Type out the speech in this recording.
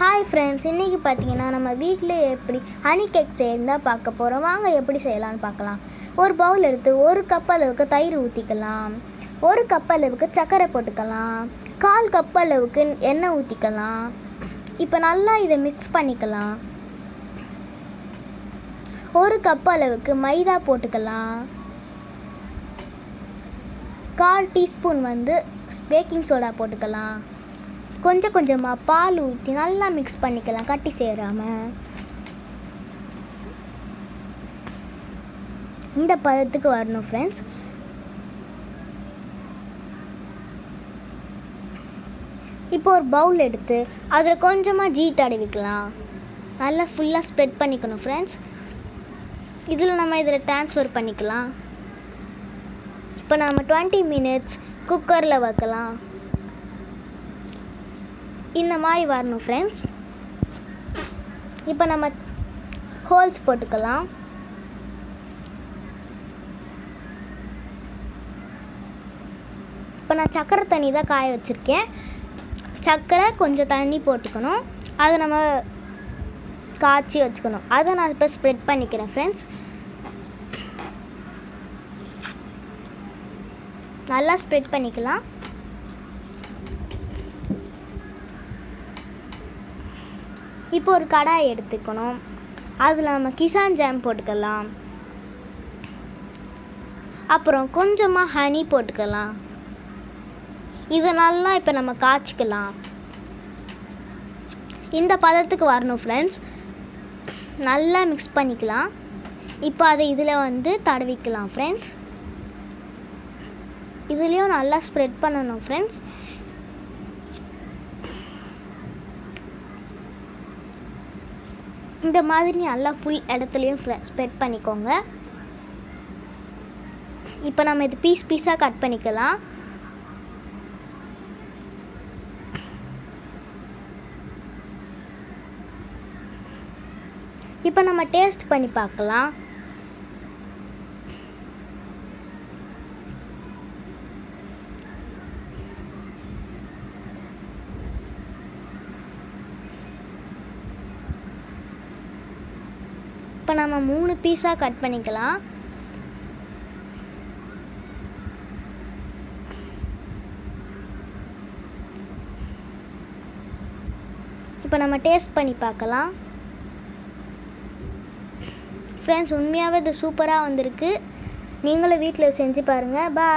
Hi friends இன்றைக்கி பார்த்தீங்கன்னா நம்ம வீட்டில் எப்படி ஹனி கேக் செய்யறதா பார்க்க போகிறோம் வாங்க எப்படி செய்யலாம்னு பார்க்கலாம். ஒரு பவுல் எடுத்து ஒரு கப் அளவுக்கு தயிர் ஊற்றிக்கலாம் ஒரு கப் அளவுக்கு சர்க்கரை போட்டுக்கலாம். கால் கப் அளவுக்கு எண்ணெய் ஊற்றிக்கலாம் இப்போ நல்லா இதை மிக்ஸ் பண்ணிக்கலாம். ஒரு கப் அளவுக்கு மைதா போட்டுக்கலாம். கால் டீஸ்பூன் வந்து பேக்கிங் சோடா போட்டுக்கலாம். கொஞ்சம் கொஞ்சமாக பால் ஊற்றி நல்லா மிக்ஸ் பண்ணிக்கலாம் கட்டி சேராமல் இந்த பதத்துக்கு வரணும் ஃப்ரெண்ட்ஸ் இப்போ ஒரு பவுல் எடுத்து அதில் கொஞ்சமாக ஜீ தடவிக்கலாம் நல்லா ஃபுல்லாக ஸ்ப்ரெட் பண்ணிக்கணும் ஃப்ரெண்ட்ஸ் இதில் நம்ம இதில் ட்ரான்ஸ்ஃபர் பண்ணிக்கலாம். இப்போ நம்ம டுவெண்ட்டி மினிட்ஸ் குக்கரில் வைக்கலாம். இந்த மாதிரி வரணும் ஃப்ரெண்ட்ஸ் இப்போ நம்ம ஹோல்ஸ் போட்டுக்கலாம். இப்போ நான் சக்கரை தண்ணி தான் காய வச்சுருக்கேன். சக்கரை கொஞ்சம் தண்ணி போட்டுக்கணும். அதை நம்ம காய்ச்சி வச்சுக்கணும். அதை நான் இப்போ ஸ்ப்ரெட் பண்ணிக்கிறேன் ஃப்ரெண்ட்ஸ் நல்லா ஸ்ப்ரெட் பண்ணிக்கலாம். இப்போ ஒரு கடாய் எடுத்துக்கணும். அதில் நம்ம கிசான் ஜாம் போட்டுக்கலாம். அப்புறம் கொஞ்சமாக ஹனி போட்டுக்கலாம். இதை நல்லா இப்போ நம்ம காய்ச்சிக்கலாம். இந்த பதத்துக்கு வரணும் ஃப்ரெண்ட்ஸ் நல்லா மிக்ஸ் பண்ணிக்கலாம். இப்போ அதை இதில் வந்து தடவிக்கலாம் ஃப்ரெண்ட்ஸ் இதுலேயும் நல்லா ஸ்ப்ரெட் பண்ணணும் ஃப்ரெண்ட்ஸ் இந்த மாதிரி நல்லா ஃபுல் இடத்துலையும் ஸ்ப்ரெட் பண்ணிக்கோங்க. இப்போ நம்ம இது பீஸ் பீஸாக கட் பண்ணிக்கலாம். இப்போ நம்ம டேஸ்ட் பண்ணி பார்க்கலாம். இப்போ நம்ம மூணு பீஸாக கட் பண்ணிக்கலாம். இப்போ நம்ம டேஸ்ட் பண்ணி பார்க்கலாம். ஃப்ரெண்ட்ஸ் உண்மையாகவே இது சூப்பராக வந்திருக்கு. நீங்களும் வீட்டில் செஞ்சு பாருங்கள் பா